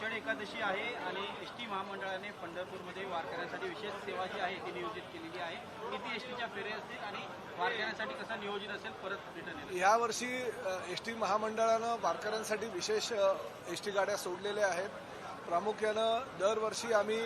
आषाढ एकादशी आहे आणि S T महामंडळाने पंढरपूरमध्ये वारकऱ्यांसाठी विशेष सेवा जी आहे ती नियोजित केलेली आहे. किती एस टीच्या फेऱ्या असतील आणि वारकऱ्यांसाठी कसं नियोजन असेल परत रिटर्न यावर्षी एस टी महामंडळानं वारकऱ्यांसाठी विशेष एस टी गाड्या सोडलेल्या आहेत. प्रामुख्यानं दरवर्षी आम्ही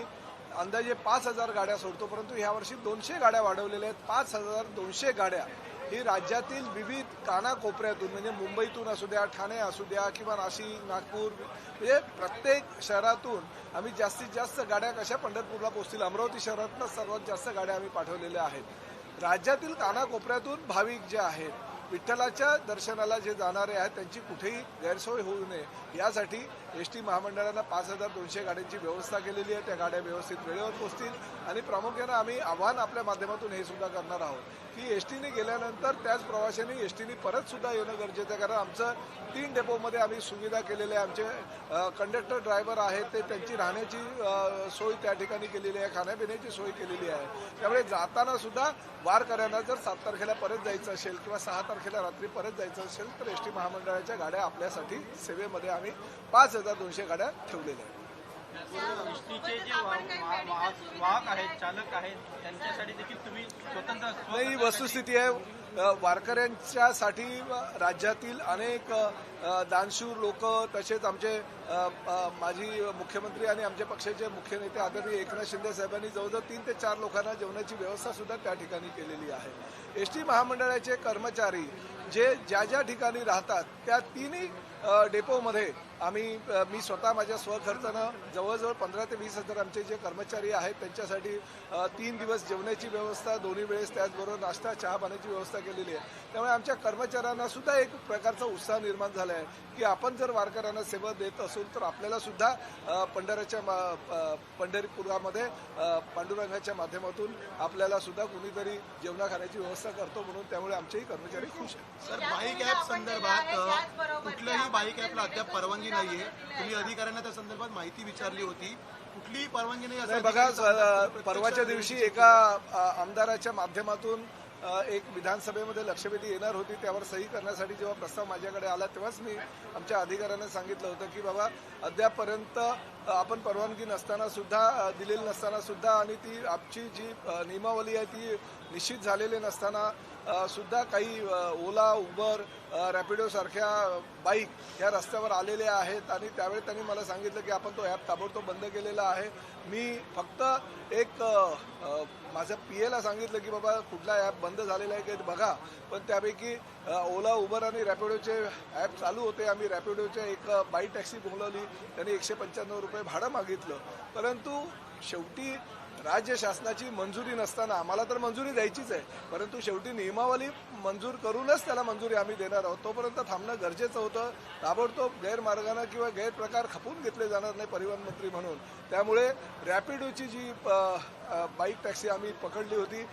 अंदाजे पाच हजार गाड्या सोडतो परंतु यावर्षी दोनशे गाड्या वाढवलेल्या आहेत. पाच हजार दोनशे गाड्या ही राज्यातील विविध कानाकोपऱ्यातून म्हणजे मुंबईतून असू द्या ठाणे असू द्या किंवा नाशिक नागपूर म्हणजे प्रत्येक शहरातून आम्ही जास्तीत जास्त गाड्या कशा पंढरपूरला पोहोचतील? अमरावती शहरातनं सर्वात जास्त गाड्या आम्ही पाठवलेल्या आहेत. राज्यातील कानाकोपऱ्यातून भाविक जे आहेत विठ्ठलाच्या दर्शनाला जे जाणारे आहेत त्यांची कुठेही गैरसोय होऊ नये. यासाठी एस टी महामंडळानं पाच हजार दोनशे गाड्यांची व्यवस्था केलेली आहे. त्या गाड्या व्यवस्थित वेळेवर पोहोचतील. आणि प्रामुख्यानं आम्ही आव्हान आपल्या माध्यमातून हे सुद्धा करणार आहोत की एस टीने गेल्यानंतर त्याच प्रवाशांनी एस टीने परत सुद्धा येणं गरजेचं आहे. कारण आमचं तीन डेपोमध्ये आम्ही सुविधा केलेल्या आहे. आमचे कंडक्टर ड्रायव्हर आहेत. ते त्यांची राहण्याची सोय त्या ठिकाणी केलेली आहे. खाण्यापिण्याची सोय केलेली आहे. त्यामुळे जाताना सुद्धा वारकऱ्यांना जर सात तारखेला परत जायचं असेल किंवा सहा तारखेला रात्री परत जायचं असेल तर एस टी महामंडळाच्या गाड्या आपल्यासाठी सेवेमध्ये आम्ही पाच हजार दोनशे गाड्या ठेवलेल्या आहेत. जे वाहक आहेत चालक आहेत त्यांच्यासाठी देखील तुम्ही स्वतंत्र नाही ही वस्तुस्थिती आहे. वारकऱ्यांच्यासाठी राज्यातील अनेक दानशूर लोक तसेच आमचे माजी मुख्यमंत्री आणि आमच्या पक्षाचे मुख्य नेते आदरणीय एकनाथ शिंदे साहेबांनी जवळजवळ तीन ते चार लोकांना जेवणाची व्यवस्था सुद्धा त्या ठिकाणी केलेली आहे. एस टी महामंडळाचे कर्मचारी जे ज्या ज्या ठिकाणी राहतात त्या तिन्ही डेपोमध्ये आम्ही मी स्वतः माझ्या स्वखर्चानं जवळजवळ पंधरा ते वीस हजार आमचे जे कर्मचारी आहेत त्यांच्यासाठी तीन दिवस जेवणाची व्यवस्था दोन्ही वेळेस त्याचबरोबर नाश्ता चहा पाण्याची व्यवस्था केलेली आहे. त्यामुळे आमच्या कर्मचाऱ्यांना सुद्धा एक प्रकारचा उत्साह निर्माण झाला आहे की आपण जर वारकऱ्यांना सेवा देत असू तर आपल्याला सुद्धा मा- अ, पंढरीपुरामध्ये पांडुरंगाच्या माध्यमातून आपल्याला सुद्धा कुणीतरी जेवणा खाण्याची व्यवस्था करतो म्हणून त्यामुळे आमचेही कर्मचारी खुश आहेत. सर बाईक ॲप संदर्भात कुठल्याही बाईक ॲपला अद्याप परवानगी नाहीये. तुम्ही अधिकाऱ्यांना त्या संदर्भात माहिती विचारली होती. कुठलीही परवानगी नाही असं नाही बघा परवाच्या दिवशी एका आमदाराच्या माध्यमातून एक विधानसभेमध्ये लक्षवेधी येणार होती त्यावर सही करण्यासाठी जेव्हा प्रस्ताव माझ्याकडे आला तेव्हाच मी आमच्या अधिकाऱ्यांना सांगितलं होतं की बाबा अद्यापपर्यंत आपण परवानगी नसताना सुद्धा दिलेली नसताना सुद्धा आणि ती आमची जी नियमावली आहे ती निश्चित झालेली नसताना सुद्धा काही ओला उबर रॅपिडोसारख्या रॅपिडो सारख्या बाईक ह्या रस्त्यावर आलेल्या आहेत आणि त्यावेळी त्यांनी मला सांगितलं की आपण तो ॲप ताबडतोब बंद केलेला आहे. मी फक्त एक माझ्या पी एला सांगितलं की बाबा कुठला ॲप बंद झालेला आहे की बघा. पण त्यापैकी ओला उबर आणि रॅपिडोचे ॲप चालू होते. आम्ही रॅपिडोचे एक बाई बाईक टॅक्सी बोलवली. त्यांनी एकशे पंच्याण्णव रुपये भाडं मागितलं. परंतु शेवटी राज्य शासनाची मंजुरी नसताना आम्हाला तर मंजुरी द्यायचीच आहे. परंतु शेवटी नियमावली मंजूर करूनच त्याला मंजुरी आम्ही देणार आहोत. तोपर्यंत थांबणं गरजेचं होतं. ताबडतोब गैरमार्गानं किंवा गैरप्रकार खपून घेतले जाणार नाही परिवहन मंत्री म्हणून. त्यामुळे रॅपिडोची जी बाईक टॅक्सी आम्ही पकडली होती.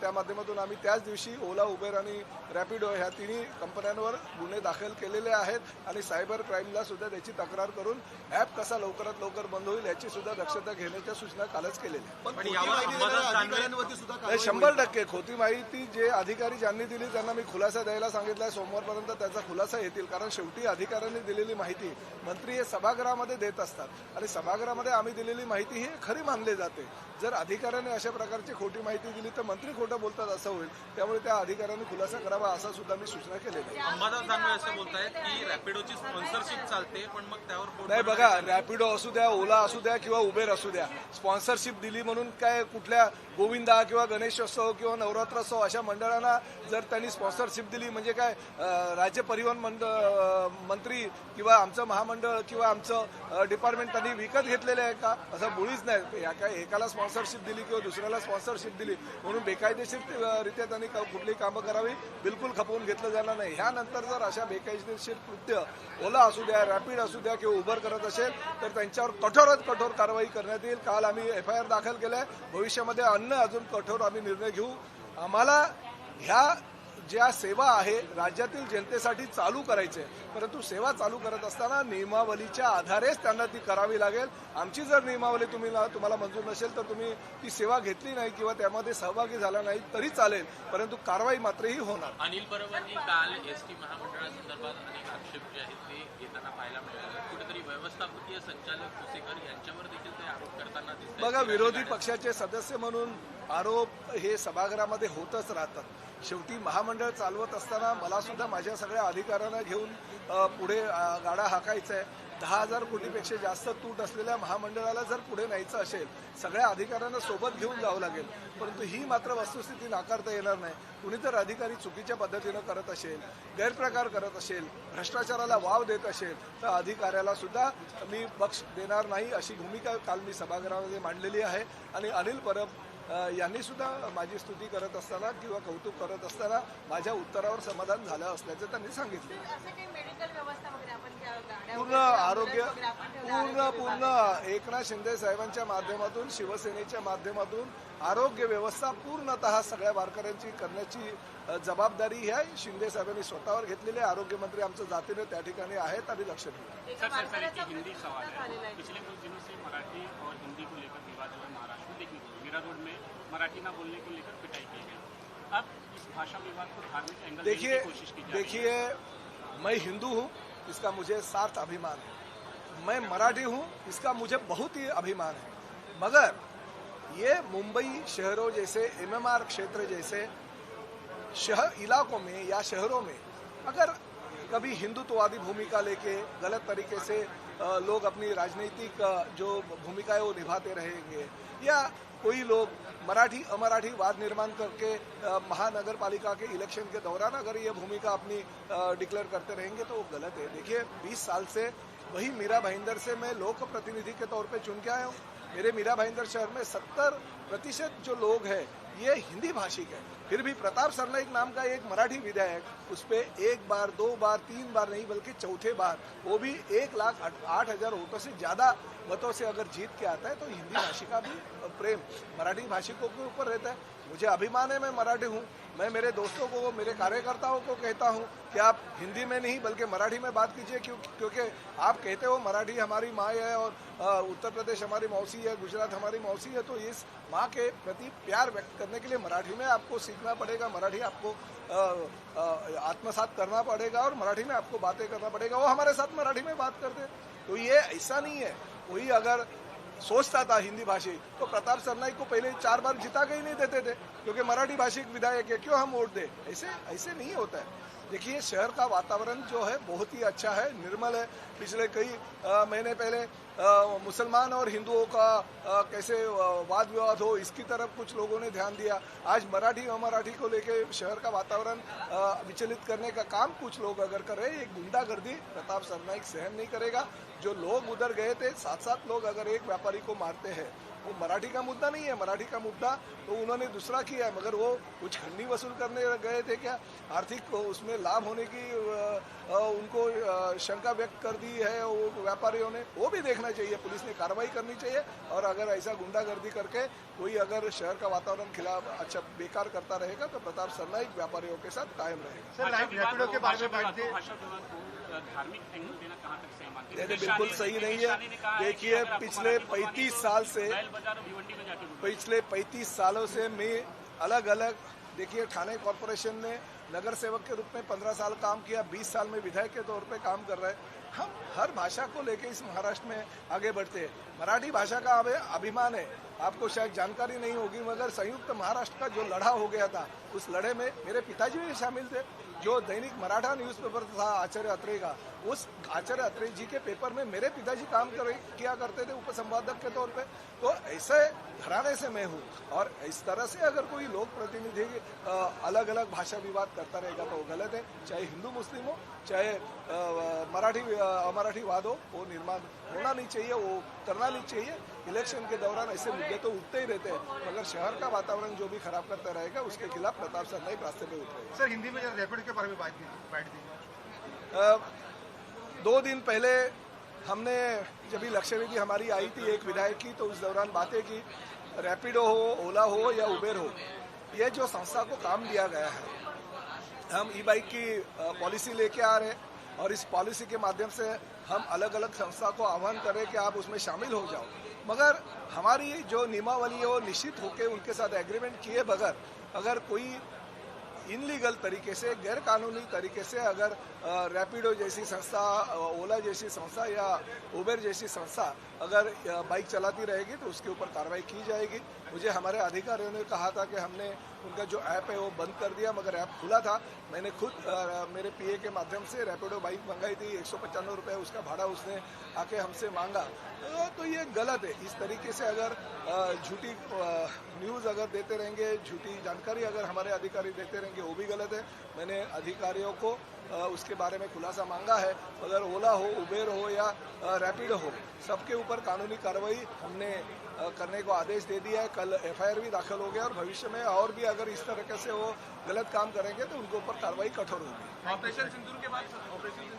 त्या माध्यमातून आम्ही त्याच दिवशी ओला उबेर आणि रॅपिडो ह्या तिन्ही कंपन्यांवर गुन्हे दाखल केलेले आहेत आणि सायबर क्राईमला सुद्धा त्याची तक्रार करून ॲप कसा लवकरात लवकर बंद होईल याची सुद्धा दक्षता घेण्याच्या सूचना कालच केलेल्या शंभर. टक्के. खोटी माहिती जे अधिकारी ज्यांनी दिली त्यांना मी खुलासा द्यायला सांगितलाय सोमवारपर्यंत त्याचा खुलासा येतील. कारण शेवटी अधिकाऱ्यांनी दिलेली माहिती मंत्री हे सभागृहामध्ये देत असतात. आणि सभागृहामध्ये आम्ही दिलेली माहिती ही खरी मानली जाते. जर अधिकाऱ्याने अशा प्रकारची खोटी माहिती दिली तर मंत्री खोटं बोलतात असं होईल. त्यामुळे त्या अधिकाऱ्यांनी खुलासा करावा असा सुद्धा मी सूचना केलेली आहे. अंबादास दानवे असं बोलतायत की रॅपिडोची स्पॉन्सरशिप चालते पण मग त्यावर बोट नाही बघा रॅपिडो असू द्या ओला असू द्या किंवा उबेर असू द्या स्पॉन्सरशिप दिली म्हणून काय कुठल्या गोविंदा किंवा गणेशोत्सव किंवा नवरात्रोत्सव अशा मंडळांना जर त्यांनी स्पॉन्सरशिप दिली म्हणजे काय राज्य परिवहन मंडळ मंत्री किंवा आमचं महामंडळ किंवा आमचं डिपार्टमेंट त्यांनी विकत घेतलेलं आहे का? असं मुळीच नाही. या काय एकाला स्पॉन्सरशिप दिली किंवा दुसऱ्याला स्पॉन्सरशिप दिली म्हणून बेकायदेशीर रित्या त्यांनी कुठली कामं करावी बिलकुल खपवून घेतलं जाणार नाही. ह्यानंतर जर अशा बेकायदेशीर कृत्य ओला असू द्या रॅपिड असू द्या किंवा उबर करत असेल तर त्यांच्यावर कठोरात कठोर कारवाई करण्यात येईल. काल आम्ही एफ आय आर दाखल केलाय. भविष्यामध्ये अन्न अजून कठोर आम्ही निर्णय घेऊ. आम्हाला ह्या ज्या सेवा आहे राज्यातील जनतेसाठी चालू करायचे. परंतु सेवा चालू करत असताना नियमावलीच्या आधारेच त्यांना ती करावी लागेल. आमची जर नियमावली तुम्ही तुम्हाला मंजूर नसेल तर तुम्ही ती सेवा घेतली नाही किंवा त्यामध्ये सहभागी झाला नाही तरी चालेल. परंतु कारवाई मात्रही होणार. अनिल परबांनी काल एस टी महामंडळासंदर्भात अनेक आक्षेप जे आहेत ते येताना पाहायला मिळाले. कुठेतरी व्यवस्थापकीय संचालक कुसेकर यांच्यावर देखील ते आरोप करताना बघा विरोधी पक्षाचे सदस्य म्हणून आरोप हे सभागृहामध्ये होतच राहतात. शेवटी महामंडळ चालवत असताना मला सुद्धा माझ्या सगळ्या अधिकाऱ्यांना घेऊन पुढे गाडा हाकायचा आहे दहा हजार कोटीपेक्षा जास्त तूट असलेल्या महामंडळाला जर पुढे न्यायचं असेल सगळ्या अधिकाऱ्यांना सोबत घेऊन जावं लागेल. परंतु ही मात्र वस्तुस्थिती नाकारता येणार नाही. कुणी तर अधिकारी चुकीच्या पद्धतीनं करत असेल गैरप्रकार करत असेल भ्रष्टाचाराला वाव देत असेल तर अधिकाऱ्याला सुद्धा मी पक्ष देणार नाही अशी भूमिका काल मी सभागृहामध्ये मांडलेली आहे. आणि अनिल परब यांनी सुद्धा माझी स्तुती करत असताना किंवा कौतुक करत असताना माझ्या उत्तरावर समाधान झालं असल्याचं त्यांनी सांगितलं. असं काही मेडिकल व्यवस्था वगैरे आपण ज्या गाड्या पूर्ण आरोग्य पूर्ण पूर्ण एकनाथ शिंदे साहेबांच्या माध्यमातून शिवसेनेच्या माध्यमातून आरोग्य व्यवस्था पूर्णतः सगळ्या वारकऱ्यांची करण्याची जबाबदारी ही आहे शिंदे साहेबांनी स्वतःवर घेतलेली आहे. आरोग्यमंत्री आमचं जातीनं त्या ठिकाणी आहेत आणि लक्ष दिलं मराठी ना बोलने को लेकर पिटाई की गई। अब इस भाषा विवाद को धार्मिक एंगल देखिए कोशिश की जा रही है। देखिए मैं हिंदू हूँ इसका मुझे सार्थ अभिमान है। मैं मराठी हूँ इसका मुझे बहुत ही अभिमान है। मगर ये मुंबई शहरों जैसे एमएमआर क्षेत्र जैसे शहर इलाकों में या शहरों में अगर कभी हिंदुत्ववादी भूमिका लेके गलत तरीके से लोग अपनी राजनीतिक जो भूमिका है वो निभाते रहेंगे या कोई लोग मराठी, अमराठी वाद निर्माण करके महानगर पालिका के इलेक्शन के दौरान अगर ये भूमिका अपनी डिक्लेयर करते रहेंगे तो वो गलत है। देखिए 20 साल से वही मीरा भाईंदर से मैं लोक प्रतिनिधि के तौर पे चुन के आया हूँ। मेरे मीरा भाईंदर शहर में 70 प्रतिशत जो लोग हैं, ये हिंदी भाषिक है। फिर भी प्रताप सरनाईक नाम का एक मराठी विधायक, उस पर एक बार, दो बार, तीन बार नहीं, बल्कि चौथे बार, वो भी एक लाख आठ- आठ हज़ार वोटों से ज़्यादा मतों से अगर जीत के आता है तो हिंदी भाषी का भी प्रेम मराठी भाषिकों के ऊपर रहता है। मुझे अभिमान है, मैं मराठी हूँ। मैं मेरे दोस्तों को, मेरे कार्यकर्ताओं को कहता हूँ कि आप हिंदी में नहीं, बल्कि मराठी में बात कीजिए, क्यों, क्योंकि आप कहते हो मराठी हमारी माँ है और उत्तर प्रदेश हमारी मौसी है, गुजरात हमारी मौसी है तो इस माँ के प्रति प्यार व्यक्त करने के लिए मराठी में आपको सीखना पड़ेगा, मराठी आपको आत्मसात करना पड़ेगा और मराठी में आपको बातें करना पड़ेगा। वो हमारे साथ मराठी में बात करते। तो ये ऐसा नहीं है। कोई अगर सोचता था हिंदी भाषी तो प्रताप सरनाई को पहले चार बार जिता के ही नहीं देते थे, क्योंकि मराठी भाषिक विधायक है, क्यों हम वोट दे? ऐसे ऐसे नहीं होता है। देखिए शहर का वातावरण जो है बहुत ही अच्छा है निर्मल है। पिछले कई महीने पहले मुसलमान और हिंदुओं का आ, कैसे वाद विवाद हो इसकी तरफ़ कुछ लोगों ने ध्यान दिया। आज मराठी और मराठी को लेके शहर का वातावरण विचलित करने का काम कुछ लोग अगर कर रहे हैं एक गुंडागर्दी प्रताप सरनाइक सहन नहीं करेगा। जो लोग उधर गए थे सात सात लोग अगर एक व्यापारी को मारते हैं, वो मराठी का मुद्दा नहीं है, मराठी का मुद्दा तो उन्होंने दूसरा किया है, मगर वो कुछ खंडी वसूल करने गए थे क्या? आर्थिक उसमें लाभ होने की उनको शंका व्यक्त कर दी है वो व्यापारियों ने। वो भी देखना चाहिए, पुलिस ने कार्रवाई करनी चाहिए, और अगर ऐसा गुंडागर्दी करके कोई अगर शहर का वातावरण खिलाफ अच्छा बेकार करता रहेगा तो प्रताप सरनाइक व्यापारियों के साथ कायम रहेगा। बिल्कुल सही नहीं है। देखिए पिछले 35 साल से पिछले 35 सालों से मैं अलग अलग देखिए थाने कॉरपोरेशन ने नगर सेवक के रूप में 15 साल काम किया 20 साल में विधायक के तौर पर काम कर रहे हैं। हम हर भाषा को लेके इस महाराष्ट्र में आगे बढ़ते हैं। मराठी भाषा का हमें अभिमान है। आपको शायद जानकारी नहीं होगी, मगर संयुक्त महाराष्ट्र का जो लड़ा हो गया था, उस लड़े में मेरे पिताजी भी शामिल थे, जो दैनिक मराठा न्यूज़पेपर था आचार्य अत्रे का। उस आचार्य अत्रे जी के पेपर में मेरे पिताजी काम कर, किया करते थे, उपसंपादक के तौर पे। तो ऐसे घराने से मैं हूँ। और इस तरह से अगर कोई लोक प्रतिनिधि अलग अलग भाषा विवाद करता रहेगा तो वो गलत है। चाहे हिंदू मुस्लिम हो चाहे मराठी अमराठी वाद हो वो निर्माण होना नहीं चाहिए वो करना नहीं चाहिए। इलेक्शन के दौरान ऐसे मुद्दे तो उठते ही रहते हैं। मगर शहर का वातावरण जो भी खराब करता रहेगा उसके खिलाफ प्रताप सरनाईक रास्ते पे उतरेगा सर हिंदी में जरा के बारे में बात की बैठ दी दो दिन पहले हमने जब भी लक्ष्य वेदी हमारी आई थी, एक विधायक की तो उस दौरान बातें की। रैपिडो हो, ओला हो या उबेर हो, ये जो संस्था को काम दिया गया है, हम ई बाइक की पॉलिसी लेके आ रहे हैं और इस पॉलिसी के माध्यम से हम अलग अलग संस्था को आह्वान करें कि आप उसमें शामिल हो जाओ। मगर हमारी जो नियमावली है, वो निश्चित होकर उनके साथ एग्रीमेंट किए बगैर अगर कोई इनलीगल तरीके से गैर कानूनी तरीके से अगर रैपिडो जैसी संस्था ओला जैसी संस्था या उबेर जैसी संस्था अगर बाइक चलाती रहेगी तो उसके ऊपर कार्रवाई की जाएगी। मुझे हमारे अधिकारियों ने कहा था कि हमने उनका जो ऐप है वो बंद कर दिया मगर ऐप खुला था। मैंने खुद मेरे पीए के माध्यम से रैपिडो बाइक मंगाई थी एक सौ रुपये उसका भाड़ा उसने आके हमसे मांगा। अ, तो ये गलत है। इस तरीके से अगर झूठी न्यूज़ अगर देते रहेंगे झूठी जानकारी अगर हमारे अधिकारी देते रहेंगे वो भी गलत है। मैंने अधिकारियों को उसके बारे में खुलासा मांगा है। अगर ओला हो, उबेर हो या रैपिड रैपिडो हो, सबके ऊपर कानूनी कार्रवाई हमने करने को आदेश दे दिया है। कल एफआईआर भी दाखिल हो गया और भविष्य में और भी अगर इस तरह से वो गलत काम करेंगे तो उनके ऊपर कार्रवाई कठोर होगी। ऑपरेशन सिंदूर के बाद ऑपरेशन